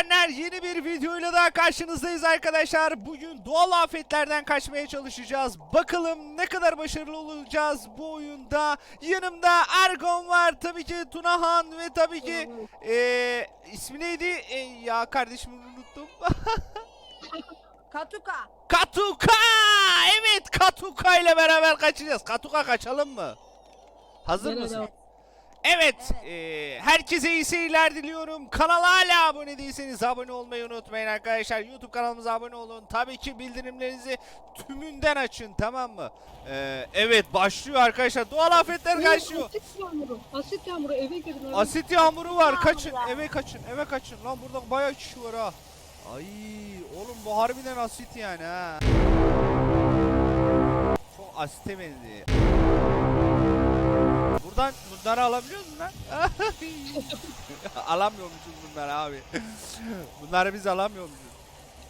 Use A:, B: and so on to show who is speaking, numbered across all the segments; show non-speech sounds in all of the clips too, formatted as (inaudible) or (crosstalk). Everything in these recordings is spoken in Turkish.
A: izleyenler. Yeni bir videoyla daha karşınızdayız arkadaşlar. Bugün doğal afetlerden kaçmaya çalışacağız. Bakalım ne kadar başarılı olacağız bu oyunda. Yanımda Ergon var. Tabii ki Tunahan ve tabii ki eee ismi neydi? E, ya kardeşimi unuttum. (laughs)
B: Katuka.
A: Katuka! Evet Katuka ile beraber kaçacağız. Katuka kaçalım mı? Hazır mısın? Evet, eee, herkese iyi seyirler diliyorum. Kanala hala abone değilseniz abone olmayı unutmayın arkadaşlar. YouTube kanalımıza abone olun. Tabii ki bildirimlerinizi tümünden açın tamam mı? Eee, evet başlıyor arkadaşlar. Doğal afetler başlıyor.
C: Asit yağmuru. Asit yağmuru eve girin. abi.
A: Asit yağmuru var. Kaçın. Eve kaçın. Eve kaçın. Lan burada bayağı kişi var ha. Ay oğlum bu harbiden asit yani ha. Çok asite benziyor. Buradan bunları alabiliyor musun lan? (laughs) Alamıyormuşuz bunları abi. bunları biz alamıyormuşuz.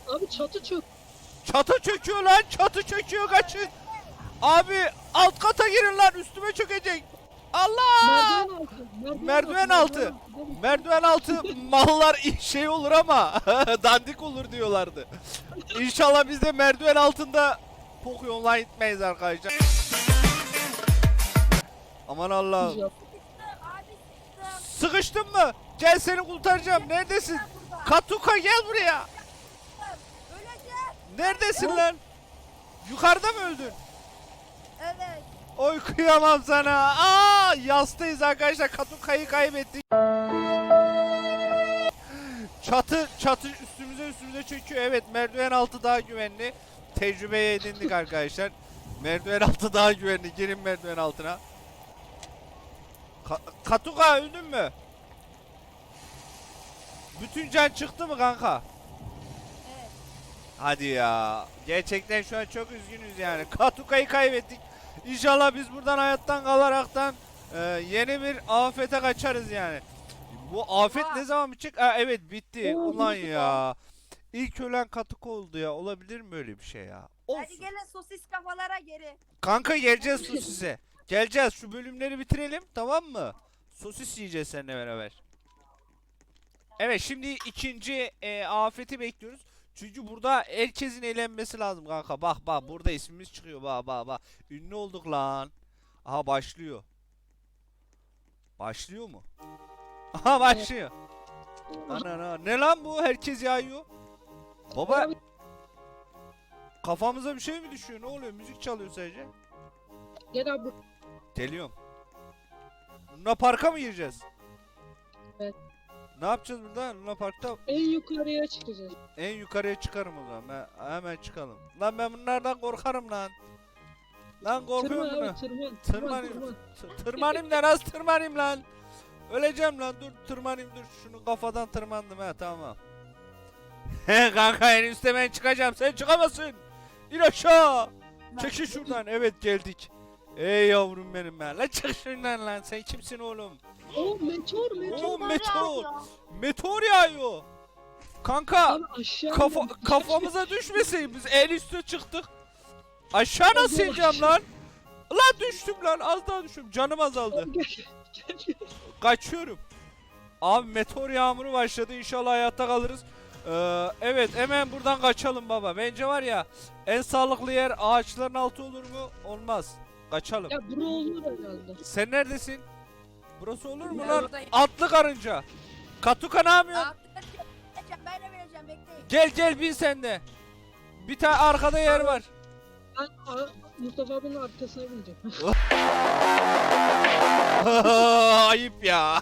C: Abi çatı çök.
A: Çatı çöküyor lan. Çatı çöküyor kaçın. Abi alt kata girin lan üstüme çökecek. Allah!
C: Merdiven altı.
A: Merdiven altı. Altı mallar (laughs) şey olur ama (laughs) dandik olur diyorlardı. İnşallah biz de merdiven altında online gitmeyiz arkadaşlar. Aman Allah'ım.
B: Sıktım.
A: Sıkıştın mı? Gel seni kurtaracağım. Neredesin? Katuka gel buraya. Neredesin lan? Yukarıda mı öldün?
B: Evet.
A: Oy kıyamam sana. Aa yastayız arkadaşlar. Katukayı kaybettik. Çatı çatı üstümüze üstümüze çöküyor. Evet merdiven altı daha güvenli. Tecrübeye edindik arkadaşlar. Merdiven altı daha güvenli. Girin merdiven altına. Ka- Katuka öldün mü? Bütün can çıktı mı kanka?
B: Evet.
A: Hadi ya. Gerçekten şu an çok üzgünüz yani. Katuka'yı kaybettik. İnşallah biz buradan hayattan kalaraktan e, yeni bir afete kaçarız yani. Bu afet
B: Aa.
A: ne zaman bitecek? Aa, evet bitti.
C: Oo,
A: Ulan ya. İlk ölen Katuka oldu ya. Olabilir mi öyle bir şey ya?
B: Hadi
A: Olsun.
B: gelin sosis kafalara geri.
A: Kanka geleceğiz sosise. Geleceğiz. Şu bölümleri bitirelim tamam mı? Sosis yiyeceğiz seninle beraber. Evet şimdi ikinci e, afeti bekliyoruz. Çünkü burada herkesin eğlenmesi lazım kanka. Bak bak burada ismimiz çıkıyor. Bak bak bak. Ünlü olduk lan. Aha başlıyor. Başlıyor mu? Aha başlıyor. Ana ana. Ne lan bu? Herkes yayıyor. Baba kafamıza bir şey mi düşüyor? Ne oluyor? Müzik çalıyor sadece.
C: Gel abi.
A: Geliyorum. Luna Park'a mı gireceğiz?
C: Evet.
A: Ne yapacağız burada? Luna Park'ta
C: En yukarıya çıkacağız.
A: en yukarıya çıkarım o zaman. Ben, hemen çıkalım. Lan ben bunlardan korkarım lan. Lan korkuyorum
C: Tırman
A: buna.
C: abi tırman.
A: Tırmanayım.
C: Tırman.
A: T- Tırmanayım da nasıl tırmanayım lan? Öleceğim lan dur tırmanayım dur. Şunu kafadan tırmandım ha tamam. He kanka en üstte ben çıkacağım sen çıkamazsın. İn aşağı. Çekil şuradan. Evet geldik. Ey yavrum benim ya. Lan çık şuradan lan. Sen kimsin oğlum?
C: Oo meteor meteor.
A: Oo meteor. Meteor yağıyor. Kanka
C: aşağı.
A: kafa kafamıza düşmesin. Biz en üste çıktık. Aşağı nasıl ineceğim lan? Lan düştüm lan. Az daha düştüm. Canım azaldı.
C: Abi gel, gel, gel.
A: Kaçıyorum. Abi meteor yağmuru başladı. İnşallah hayatta kalırız. Ee, evet hemen buradan kaçalım baba. Bence var ya en sağlıklı yer ağaçların altı olur mu? Olmaz. Kaçalım.
C: Ya bura olur herhalde.
A: Sen neredesin? Burası olur mu
B: Ben
A: lan?
B: buradayım.
A: Atlı karınca. Katuka ne yapıyorsun?
B: Ben de vereceğim bekleyin.
A: Gel gel bin sen de. Bir tane arkada yer var.
C: Ben a, Mustafa abinin arkasına bineceğim. (laughs) (laughs) (laughs)
A: Ayıp ya.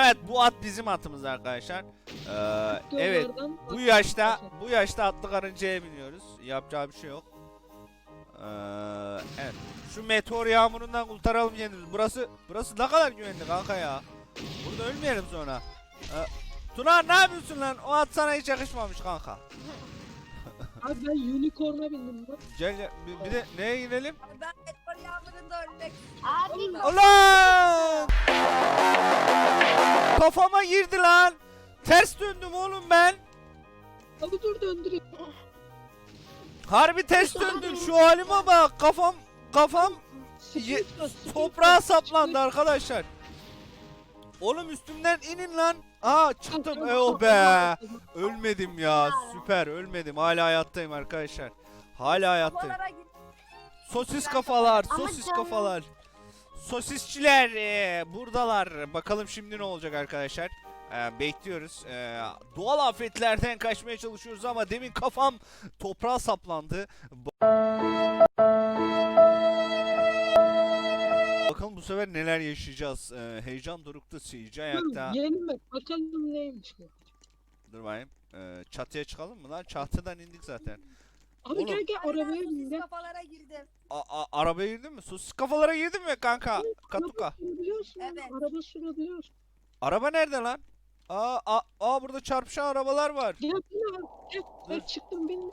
A: evet bu at bizim atımız arkadaşlar. Ee, evet.
C: Yollardan
A: Bu yaşta bu yaşta atlı karıncaya biniyoruz. Yapacağı bir şey yok. Ee, evet. Şu meteor yağmurundan kurtaralım kendimizi. Burası burası ne kadar güvenli kanka ya. Burada ölmeyelim sonra. Ee, Tuna ne yapıyorsun lan? O at sana hiç yakışmamış kanka. (laughs)
C: Abi ben unicorn'a bindim lan.
A: Gel gel. Bir, bir de neye gidelim?
B: Abi Ben meteor yağmurunda ölmek
C: Abi
A: Ulan! Kafama girdi lan. Ters döndüm oğlum ben.
C: Abi dur döndüreyim. (laughs)
A: Harbi ters döndüm. Şu halime bak. Kafam kafam Ye- Toprağa saplandı arkadaşlar. Oğlum üstümden inin lan. Aa çıktım. E o be. Ölmedim ya. Süper ölmedim. Hala hayattayım arkadaşlar. Hala hayattayım. Sosis kafalar, sosis kafalar. Sosisçiler eee, buradalar. Bakalım şimdi ne olacak arkadaşlar. Eee, bekliyoruz. Eee, doğal afetlerden kaçmaya çalışıyoruz ama demin kafam toprağa saplandı. Ba- Bakalım bu sefer neler yaşayacağız. Eee, heyecan dorukta, seyirci ayakta.
C: Yeni mi? Bakalım neymiş bu.
A: Dur bakayım. Eee, çatıya çıkalım mı lan? Çatıdan indik zaten.
C: Abi
A: Oğlum.
C: gel gel arabaya bin gel.
B: kafalara girdim.
A: A- a- arabaya girdin mi? Sosis kafalara girdin mi kanka? Katuka.
C: Araba sürebiliyorsun.
B: Evet.
C: Araba sürebiliyorsun.
A: Araba nerede lan? Aa, aa, aa burada çarpışan arabalar var.
C: Gel. Ben çıktım bin.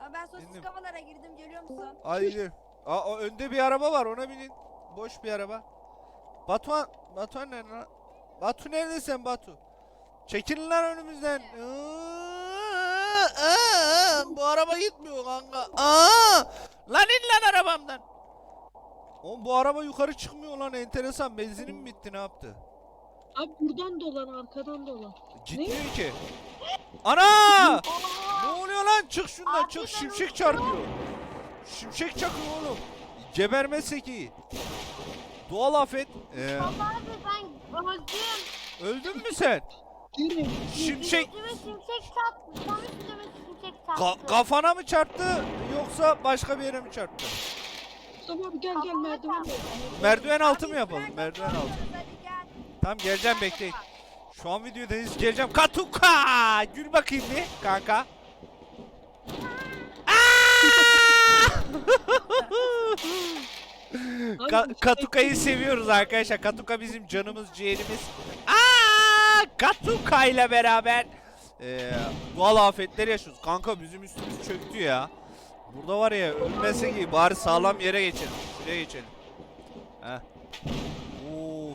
B: Ama ben sosis
A: Bindim.
B: kafalara girdim geliyor musun?
A: Haydi. Aa, o önde bir araba var ona binin. Boş bir araba. Batuhan, Batuhan nerede lan? Batu neredesin Batu? Çekilin lan önümüzden. Aa, aa, bu araba gitmiyor kanka. Aa, lan in lan arabamdan. Oğlum bu araba yukarı çıkmıyor lan enteresan. Benzinim mi bitti ne yaptı?
C: Abi buradan dolan arkadan dolan.
A: Gitmiyor ki. (gasps) Ana! Ne oluyor lan? Çık şundan
D: Abi
A: çık.
D: ben
A: Şimşek çarpıyor. Şimşek çakıyor oğlum. Gebermezsek iyi. Doğal afet. Ee,
D: Vallahi abi ben öldüm.
A: öldün mü sen?
C: Girin.
A: Şimşek
D: Üstüme şimşek çarptı. Tam üstüme şimşek
A: ka-
D: çarptı.
A: kafana mı çarptı yoksa başka bir yere mi çarptı?
C: Mustafa abi gel gel merdiven.
A: Merdiven altı mı yapalım? Merdiven altı.
B: gel.
A: Tamam geleceğim bekleyin. Şu an videodayız geleceğim. Katuka! Gül bakayım bir kanka. Ka-
C: şey-
A: Katuka'yı seviyoruz arkadaşlar. Katuka bizim canımız, ciğerimiz. Aa! Katuka ile beraber eee, doğal afetler yaşıyoruz. Kanka bizim üstümüz çöktü ya. Burada var ya ölmesek iyi. Bari sağlam yere geçelim. Şuraya geçelim. Heh.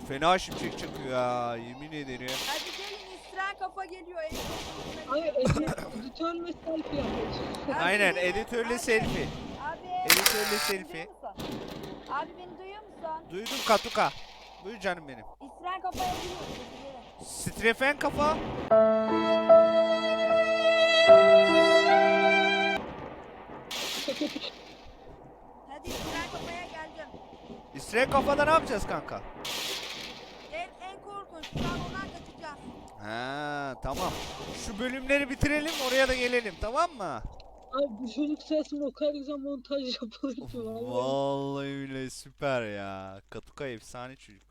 A: Fena şimşek çakıyor ya. Yemin ederim.
B: Hadi gelin İsrail kafa geliyor. en son
C: Ay edit- editörle selfie yapıyoruz.
B: Abi,
A: Aynen editörle
B: Abi,
A: selfie.
B: Abi.
A: Editörle selfie.
B: Abi beni duyuyor musun?
A: Duydum Katuka. Buyur canım benim.
B: İsrail kafaya gelin.
A: Strefen kafa.
B: Hadi İsrail kafaya geldim.
A: İsrail kafada ne yapacağız kanka?
B: En, en korkunç. Şu an ondan kaçacağız.
A: Ha tamam. Şu bölümleri bitirelim oraya da gelelim tamam mı?
C: Abi bu çocuk ses lokalize montaj yapılır ki vallahi.
A: Vallahi öyle süper ya. Katuka efsane çocuk.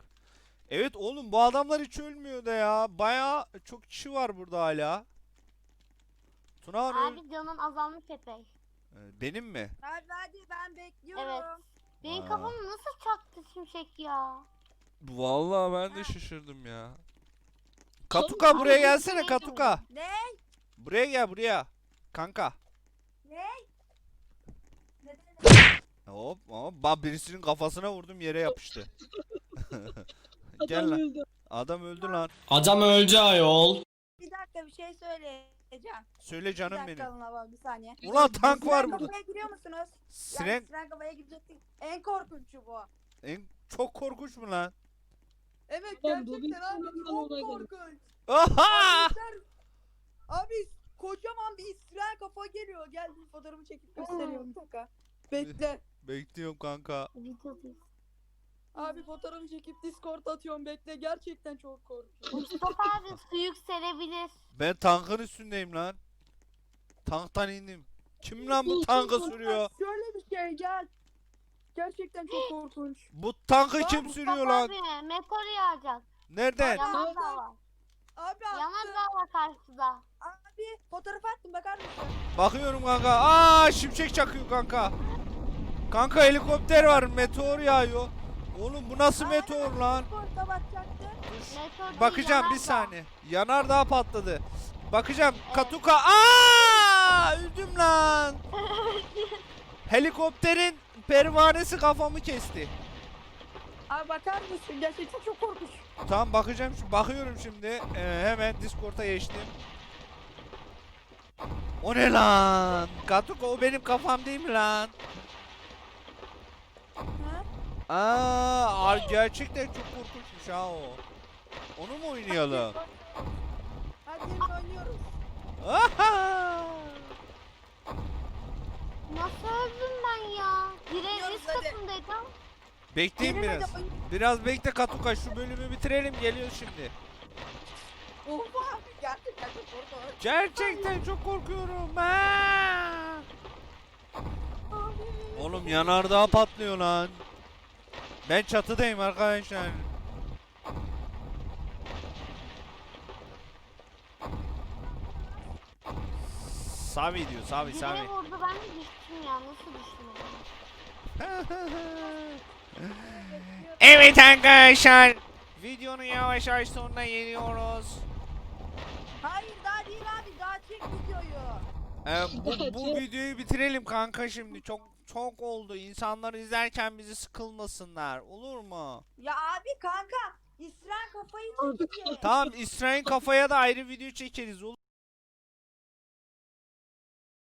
A: Evet oğlum bu adamlar hiç ölmüyor da ya. Baya çok kişi var burada hala. Tuna öl-
D: Abi canın azalmış epey.
A: Ee, Benim mi?
B: Hadi hadi ben bekliyorum.
D: Evet. Benim
A: Aa.
D: kafamı nasıl çaktı şimşek ya?
A: Vallahi ben de
B: Ha.
A: şaşırdım ya. Katuka buraya gelsene Katuka.
B: Ne?
A: Buraya gel buraya. Kanka.
B: Ne? Neden?
A: Hop hop. Bak birisinin kafasına vurdum yere yapıştı. (laughs) Gel
C: Adam
A: lan.
C: öldü.
A: Adam öldü lan.
E: Adam öldü ayol.
B: Bir dakika bir şey söyleyeceğim.
A: Söyle
B: Bir
A: canım
B: dakika
A: benim.
B: alın bir saniye.
A: Ulan tank var
B: İsrail
A: burada.
B: kafaya giriyor musunuz?
A: Siren
B: Yani İsrail kafaya girecektik. En korkunçu bu.
A: en çok korkunç mu lan?
B: Evet
C: bir
B: gerçekten abi çok
C: olay geldi.
B: korkunç.
A: Aha!
B: Abi, kocaman bir İsrail kafa geliyor. Gel bir fotoğrafı çekip gösteriyorum bir dakika. Bekle.
A: Bekliyorum kanka.
B: Abi fotoğrafı çekip Discord atıyorum bekle. Gerçekten çok korkunç.
D: Mustafa abi su yükselebilir.
A: Ben tankın üstündeyim lan. Tanktan indim. Kim lan bu tankı sürüyor?
B: Şöyle bir şey gel. Gerçekten çok korkunç.
A: Bu tankı kim sürüyor lan?
D: Abi meteor yağacak.
A: Nereden?
B: Abi,
D: Yanardağ var.
B: Abi attı.
D: Yanardağ var karşıda.
B: Abi fotoğraf attım bakar mısın?
A: Bakıyorum kanka. Aa şimşek çakıyor kanka. Kanka helikopter var. Meteor yağıyor. Oğlum bu nasıl
B: Aa,
A: meteor lan?
B: Discord'a bakacaktı.
D: Meteor değil,
A: Bakacağım bir
D: yanardağ.
A: saniye. Yanardağ patladı. Bakacağım. Katuka. Aa! Öldüm lan. (laughs) Helikopterin pervanesi kafamı kesti.
B: Abi bakar mısın? Gerçekten çok korkunç.
A: Tamam bakacağım. Şu bakıyorum şimdi. Ee, hemen Discord'a geçtim. O ne lan? Katuka o benim kafam değil mi lan?
B: Ha?
A: Aa, ar- gerçekten çok korkunçmuş ha o. Onu mu oynayalım?
B: Hadi oynuyoruz.
A: Aha!
D: Nasıl öldüm ben ya? Direğin
B: Oynuyoruz,
D: üst
B: hadi.
D: katındaydım.
A: Bekleyin
B: Gelin
A: biraz.
B: hadi oyun-
A: Biraz bekle Katuka şu bölümü bitirelim geliyoruz şimdi.
B: Oha abi gerçekten çok korkunç.
A: Gerçekten çok korkuyorum. Ha!
B: Abi.
A: Oğlum yanardağ patlıyor lan. Ben çatıdayım arkadaşlar. Savi diyor Savi Savi.
D: Direğe vurdu ben düştüm ya. Nasıl düştüm ya? (laughs)
A: evet arkadaşlar. Videonun yavaş yavaş sonuna geliyoruz.
B: Hayır daha değil abi daha çek videoyu.
A: Ee, bu, (laughs) bu videoyu bitirelim kanka şimdi. Çok çok oldu. İnsanlar izlerken bizi sıkılmasınlar. Olur mu?
B: Ya abi kanka İsrail kafayı çekiyor.
A: Tamam İsrail kafaya da ayrı video çekeriz. Olur